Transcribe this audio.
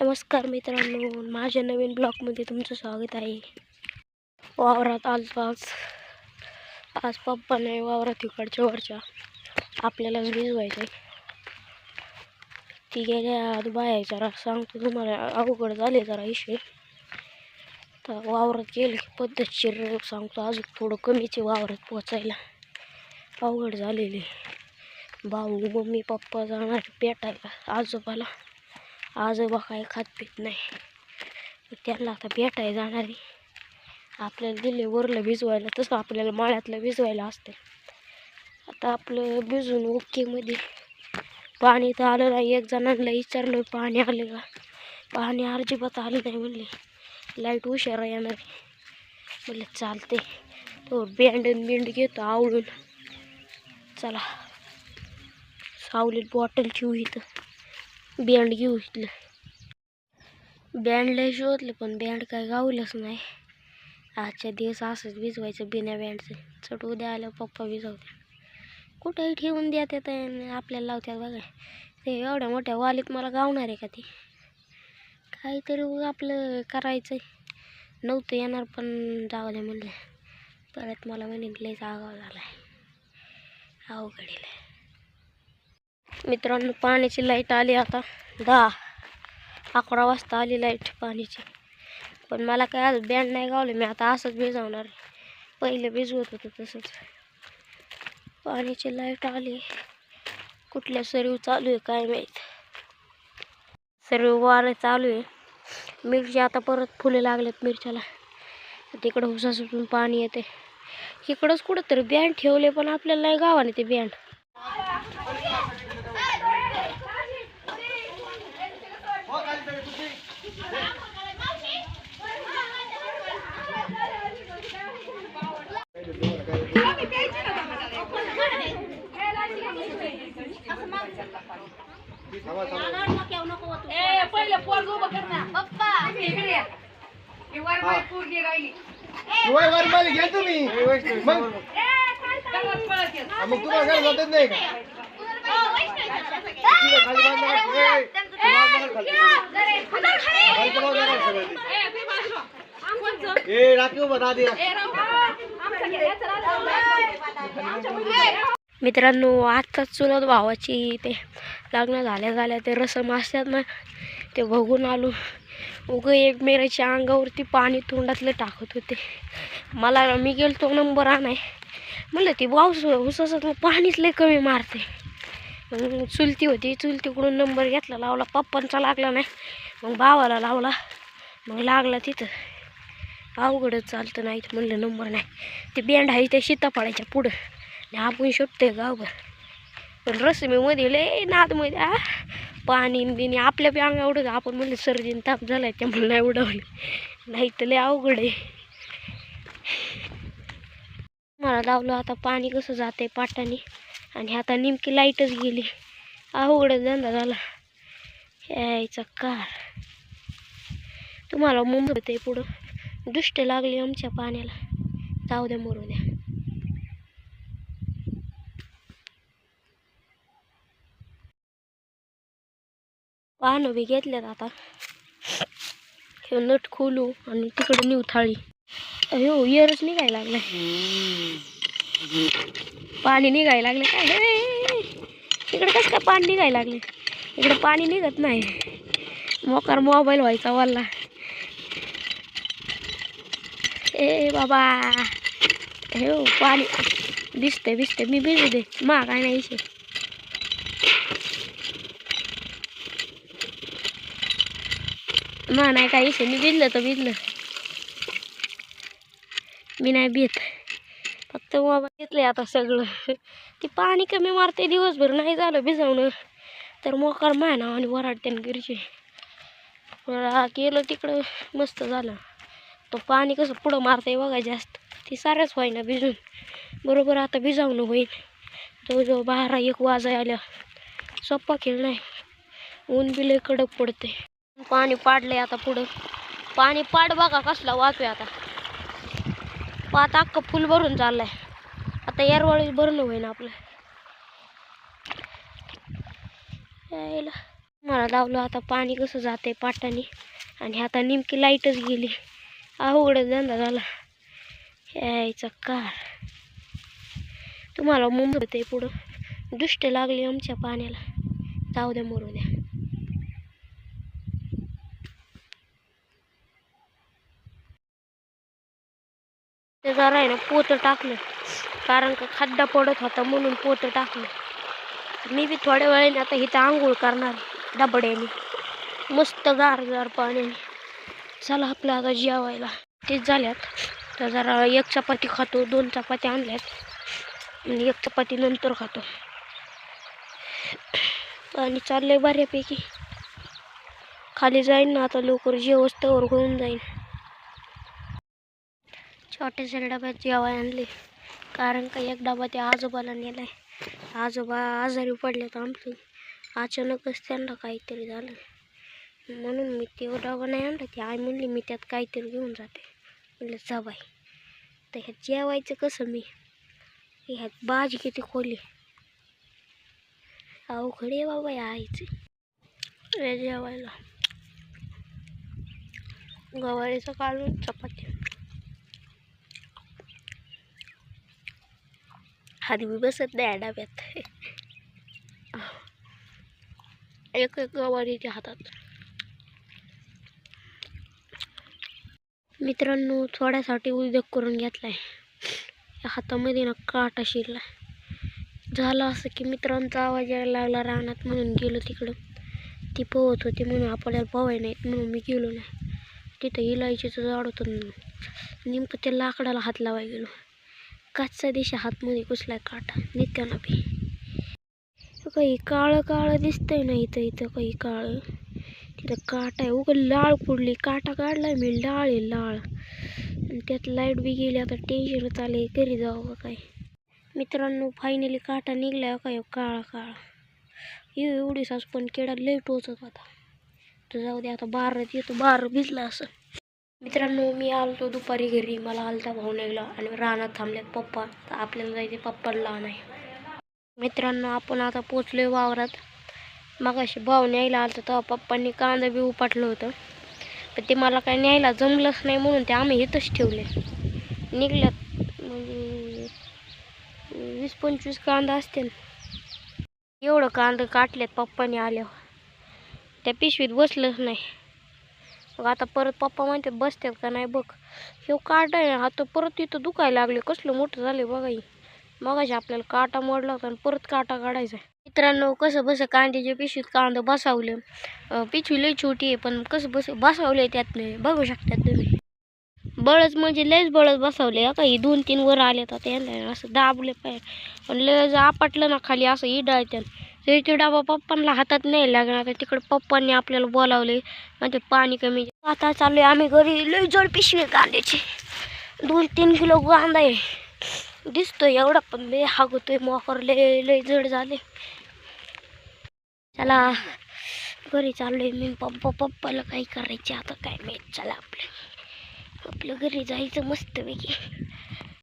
नमस्कार मित्रांनो माझ्या नवीन ब्लॉगमध्ये तुमचं स्वागत आहे. वावरात आज आज आज पप्पाने वावरात इकडच्या वरच्या आपल्याला भिजवायचं ती गेल्या आत बाहेर जरा सांगतो तुम्हाला अवघड झाले जरा इशे. तर वावरात गेले की पद्धतशीर सांगतो अजून थोडं कमीचे वावरात पोचायला अवघड झालेले. भाऊ मम्मी पप्पा जाणार पेटायला आजोबाला. आजोबा काय खात पित नाही. त्यांना आता भेटायला जाणार आहे. आपल्याला दिले वरलं भिजवायला तसं आपल्याला माळ्यातलं भिजवायला असते. आता आपलं भिजून ओकेमध्ये पाणी तर आलं नाही. एक जणांना विचारलं पाणी आलं का? पाणी अजिबात आलं नाही म्हणले. लाइट हुशार येणार आहे. म्हणलं चालते तो बँडन बिंड घेतो आवळून. चला. सावलीत बॉटल ठेवू इथं. बँड घेऊ इथलं. बँडला शोधलं पण बँड काय गावलंच नाही. आजच्या दिवस असंच भिजवायचं बिना बँडचं. चट उद्या आलं पप्पा भिजवते कुठेही ठेवून द्या ते आपल्याला लावतात बघा. ते एवढ्या मोठ्या वालीत मला गावणार आहे का ते? काहीतरी आपलं करायचं नव्हतं येणार पण जाऊ दे म्हणलं. परत मला म्हणे लईच आगाव झाला आहे अवघडीला मित्रांनो पाण्याची लाइट आली आता. दहा अकरा वाजता आली लाइट पाण्याची. पण मला काय आज बँड नाही गावले मी आता असंच भिजवणार आहे. पहिले भिजवत होतं तसंच. पाण्याची लाइट आली. कुठल्या सर्व चालू आहे काय माहीत. सर्व वारं चालू आहे. मिरची आता परत फुले लागलेत मिरच्याला. तिकडं हुसा सुटून पाणी येते. इकडंच कुठं तरी बँड ठेवले पण आपल्याला नाही गावाने ते बँड पहिलं पोरग उभं कर ना. इकडे या. ही वर बाई पोरगी राहिली. शिवाय वर मला घ्या तुम्ही मग गावात पळत येत. हा, मग तुम्हाला काय जातच नाही का तिला खाली बांधा ए, तू बांधा खाली. खालचं बांधा ना सगळं ते. ए, तुम्ही बाजूला. कोणचं? ए राखी उभा दादी ए, राहू दे. आमचं घे, याचं राहू दे. आमच्या मुलीचं. मित्रांनो आत्ताच चुलत भावाची ते लग्न झाल्या झाल्या ते रसम असतात ना ते बघून आलो. उगं एक मेऱ्याच्या अंगावरती पाणी तोंडातलं टाकत होते. मला मी गेलो तो नंबर आणाय. म्हणलं ती वाऊस मग पाणीच लय कमी मारते. मग चुलती होती चुलतीकडून नंबर घेतला लावला. पप्पांचा लागला नाही. मग भावाला लावला. मग लागला तिथं. अवघडच चालतं नाही म्हणलं नंबर नाही. ते बँड आहे त्या सीताफळाच्या पुढं. आपण शोधतोय गावभर. पण रस्मीमध्ये लय नादमध्ये आ? पाणी न बिणी आपल्या बी अंगा उडत आपण म्हणलं सर्दीन ताप झालाय. त्यामुळे नाही उडवलं. नाही तर लय अवघड आहे. मला लावलं आता पाणी कसं जाते पाटाने. आणि आता नेमकी लाईटच गेली. अवघडच धंदा झाला. यायचा कार तुम्हाला मुंबई ते पुढं दुष्ट लागली आमच्या पाण्याला. जाऊ द्या मरू द्या. पानं बी घेतल्यात आता. हे नट खोलू आणि तिकडे नेऊ थाळी. हो इयरच निघायला लागलाय. पाणी निघायला लागले काय? हे? इकडे कसं काय पाणी निघायला लागले इकडे पाणी निघत नाही. मोकार मोबाईल व्हायचा वल्ला. ए बाबा. हे हो, पाणी. भिजते भिजते मी भिजू दे मा काय नाही मा नाही काय विषय मी भिजलं तर भिजलं. मी नाही भीत फक्त मोबाईल घेतलंय आता सगळं. ते पाणी कमी मारते दिवसभर नाही झालं भिजवणं. तर मोकार माय आणि वराडते गिरचे केलं तिकडं मस्त झालं. तो पाणी कसं पुढं मारतंय बघा जास्त. ती सारंच होईना भिजून. बरोबर आता भिजावणं होईल जवळजवळ बारा एक वाजाय आल्या सोप्पा खेळ नाही. ऊन बी कडक पडते पाणी पाडलंय आता पुढं. पाणी पाड बघा कसला वाचूया आता. पात अख्खं फुल भरून चाललंय. आता यारवाळी भरणं होईन आपलं. यायला. मला लावलं आता पाणी कसं जाते पाटाने. आणि आता नेमकी लाईटच गेली. अवघड धंदा झाला. यायचा कार तुम्हाला मुंबई पुढं. दुष्ट लागली आमच्या पाण्याला. जाऊ द्या मरू द्या. ते जरा आहे ना पोतं टाकलं. कारण का खड्डा पडत होता म्हणून पोतं टाकलं. मी बी थोड्या वेळाने आता इथं आंघोळ करणार डबड्याने मस्त गार गार पाण्याने. चला आपलं आता जेवायला. तेच झाल्यात. तर जरा एक चपाती खातो दोन चपाती आणल्यात. आणि एक चपाती नंतर खातो. आणि चाललंय बऱ्यापैकी. खाली जाईन ना आता लवकर जेवस्तवर होऊन जाईन. छोट्याशा डब्यात जेवाय आणले. कारण का एक डबा त्या आजोबाला नेलाय. आजोबा आजारी पडले तर आमचे. अचानकच त्यांना काहीतरी झालं. म्हणून मी ते डबा नाही आणला. ती आई म्हणली मी त्यात काहीतरी घेऊन जाते. म्हणलं जा बाई. तर ह्यात जेवायचं कसं मी? ह्यात बाजी किती खोली? अवघड आहे बाबा या आईची. जेवायला. गवारीचं काढून चपाती हात बसत नाही या डब्यात एक एक गवारीच्या हातात. मित्रांनो थोड्यासाठी उद्योग करून घेतलाय. या हातामध्ये ना काटा शिरला झालं असं की मित्रांचा आवाज यायला लागला रानात म्हणून गेलो तिकडं. ती पोहत होती म्हणून आपल्याला पोहाय नाहीत म्हणून मी गेलो नाही. तिथं इलायचीचं झाड होतं नेमकं त्या लाकडाला हात लावाय गेलो. काचचा दिशा हातमध्ये कुसलाय काटा. निघताना बी. काही काळं काळं दिसतंय ना इथं इथं काही काळं. तिथं काटा आहे. उगं लाळ पडली. काटा काढलाय मी. लाळ आहे लाळ. आणि त्यात लाइट बी गेली. आता टेन्शनच आले घरी जावं का काय? मित्रांनो फायनली काटा निघलाय हो काय? काळा काळा. येऊ एवढी सास पण केडा लेट टोचत होता. तर जाऊ दे आता बार येतो. बार भिजला असं. मित्रांनो मी आलतो दुपारी घरी. मला आलता भाऊ निघला आणि रानात थांबल्यात पप्पा. तर आपल्याला जायचे पप्पाला नाही मित्रांनो आपण आता पोचलोय वावरात. मग अशी भाऊ न्यायला आलतो तेव्हा पप्पांनी कांदा बी उपाटलं होतं. पण ते मला काय न्यायला जमलंच नाही म्हणून ते आम्ही इथंच ठेवले. निघल्यात म्हणजे वीस पंचवीस कांदा असतील. एवढं कांदा काटल्यात पप्पाने आल्यावर. त्या पिशवीत बसलंच नाही. मग आता परत पप्पा म्हणते बसतात का नाही बघ. हे काट आहे आता परत इथं दुखायला लागले. कसलं मोठं झाले बघा ही. मगाशी आपल्याला काटा मोडला होता आणि परत काटा काढायचा मित्रांनो कसं बस कांद्याच्या पिशवीत कांदा बसावलं. पिशवी लई छोटी आहे पण कसं बस बसावलं त्यात बघू शकतात तुम्ही. बळच म्हणजे लयच बळच बसवले. काही दोन तीन वर आले तर त्यांना असं दाबले पाहिजे पण लय आपटलं ना खाली असं इडायत्यानं ते डाबा पप्पांना हातात नाही लागणार तिकडे पप्पांनी आपल्याला बोलावले. म्हणजे पाणी कमी आता चालू आहे आम्ही घरी. लई जड पिशवी कांद्याची. दोन तीन किलो कांदा आहे. दिसतोय एवढा पण लय हागतोय मोकर लय लय जड झाले. चला. घरी चाललोय मी. पप्पा पप्पाला काही करायचे? आता काय माहीत? चला आपलं. आपलं घरी जायचं मस्तपैकी.